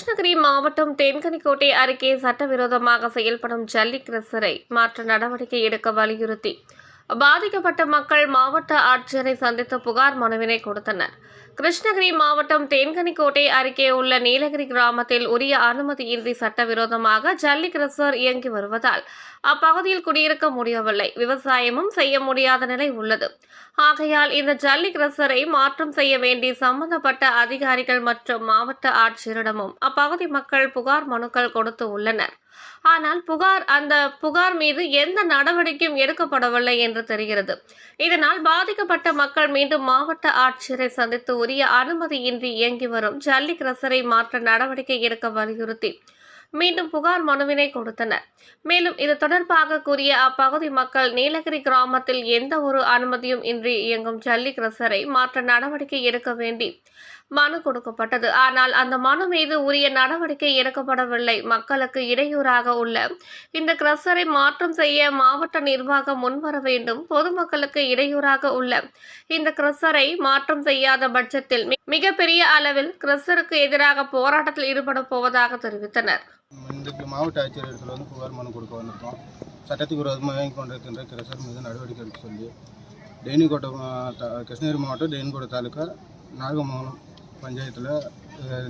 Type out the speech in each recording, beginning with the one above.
கிருஷ்ணகிரி மாவட்டம் தேன்கனிக்கோட்டை அருகே சட்டவிரோதமாக செயல்படும் ஜல்லி கிரசரை மாற்ற நடவடிக்கை எடுக்க வலியுறுத்தி பாதிக்கப்பட்ட மக்கள் மாவட்ட ஆட்சியரை சந்தித்து புகார் மனுவினை கொடுத்தனர். கிருஷ்ணகிரி மாவட்டம் தேன்கனிக்கோட்டை அருகே உள்ள நீலகிரி கிராமத்தில் உரிய அனுமதியின்றி சட்டவிரோதமாக ஜல்லி கிரசர் இயங்கி வருவதால் அப்பகுதியில் குடியிருக்க முடியவில்லை. விவசாயமும் செய்ய முடியாத நிலை உள்ளது. ஆகையால் இந்த ஜல்லி கிரசரை மாற்றம் செய்ய வேண்டி சம்பந்தப்பட்ட அதிகாரிகள் மற்றும் மாவட்ட ஆட்சியரிடமும் அப்பகுதி மக்கள் புகார் மனுக்கள் கொடுத்து உள்ளனர். ஆனால் புகார் அந்த புகார் மீது எந்த நடவடிக்கையும் எடுக்கப்படவில்லை என்று தெரிகிறது. இதனால் பாதிக்கப்பட்ட மக்கள் மீண்டும் மாவட்ட ஆட்சியரை சந்தித்து உரிய அனுமதியின்றி இயங்கி வரும் ஜல்லி கிரசரை மாற்ற நடவடிக்கை எடுக்க வலியுறுத்தி மீண்டும் புகார் மனுவினை கொடுத்தனர். மேலும் இது தொடர்பாக கூறிய அப்பகுதி மக்கள் நீலகிரி கிராமத்தில் எந்த ஒரு அனுமதியும் இன்றி இயங்கும் ஜல்லி கிரசரை மாற்ற நடவடிக்கை எடுக்க வேண்டி மனு கொடுக்கப்பட்டது. ஆனால் அந்த மனு மீது உரிய நடவடிக்கை எடுக்கப்படவில்லை. மக்களுக்கு இடையூறாக உள்ள இந்த கிரஷரை மாற்றம் செய்ய மாவட்ட நிர்வாகம் முன்வர வேண்டும். பொதுமக்களுக்கு இடையூறாக உள்ள இந்த கிரஷரை மாற்றம் செய்யாத பட்சத்தில் மிகப்பெரிய அளவில் கிரஷருக்கு எதிராக போராட்டத்தில் ஈடுபட போவதாக தெரிவித்தனர். இன்றைக்கு மாவட்ட ஆட்சியர் வந்து புகார் மனு கொடுக்க வந்திருக்கோம். சட்டத்துக்கு விரோதமாக வாங்கி கொண்டிருக்கின்ற கிரசர் மீது நடவடிக்கை எடுக்க சொல்லி டெய்னிக்கோட்டை கிருஷ்ணகிரி மாவட்டம் டெய்னிக்கோட்டை தாலுக்கா நாகமங்கலம் பஞ்சாயத்தில்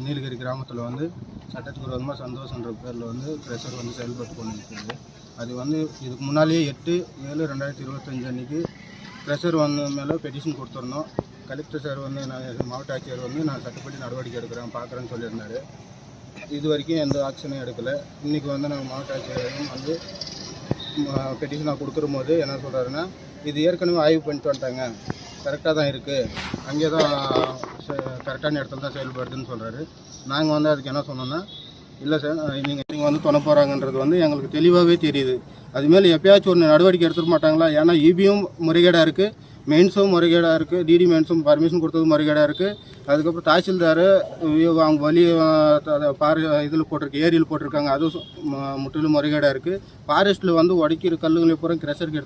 நீலகிரி கிராமத்தில் வந்து சட்டத்துக்கு விரோதமாக சந்தோஷன்ற பேரில் வந்து கிரஷர் வந்து செயல்பட்டு கொண்டு இருக்கிறது அது வந்து இதுக்கு முன்னாலேயே எட்டு ஏழு ரெண்டாயிரத்தி இருபத்தஞ்சு அன்னைக்கு ப்ரெஷர் வந்து மேலே பெட்டிஷன் கொடுத்துருந்தோம். கலெக்டர் சார் வந்து நான் மாவட்ட ஆட்சியர் வந்து நான் சட்டப்படி நடவடிக்கை எடுக்கிறேன் பார்க்குறேன்னு சொல்லியிருந்தாரு. இது வரைக்கும் எந்த ஆக்ஷனும் எடுக்கலை. இன்றைக்கி வந்து நாங்கள் மாவட்ட ஆட்சியரையும் வந்து பெட்டிஷனாக கொடுக்குற போது என்ன சொல்கிறாருன்னா இது ஏற்கனவே ஆய்வு பண்ணிட்டு வந்துட்டாங்க. கரெக்டாக தான் இருக்குது அங்கே தான் கரெக்டான இடத்துல தான் செயல்படுதுன்னு சொல்கிறாரு நாங்கள் வந்து அதுக்கு என்ன சொன்னோன்னா இல்லை சார் நீங்கள் நீங்கள் வந்து தொண போகிறாங்கன்றது வந்து எங்களுக்கு தெளிவாகவே தெரியுது. அதுமாரி எப்பயாச்சும் ஒரு நடவடிக்கை எடுத்துக்க மாட்டாங்களா? ஏன்னா இபியும் முறைகேடாக இருக்குது மெயின்ஸும் முறைகேடாக இருக்குது டிடி மெயின்ஸும் பர்மிஷன் கொடுத்ததும் முறைகேடாக இருக்குது அதுக்கப்புறம் தாசில்தார் அவங்க வழி பாரு இதில் போட்டிருக்கு ஏரியில் போட்டிருக்காங்க. அதுவும் சு- முற்றிலும் முறைகேடாக இருக்குது ஃபாரஸ்ட்டில் வந்து உடைக்கிற கல்லுங்களை பூரா கிரஷருக்கு எடுத்து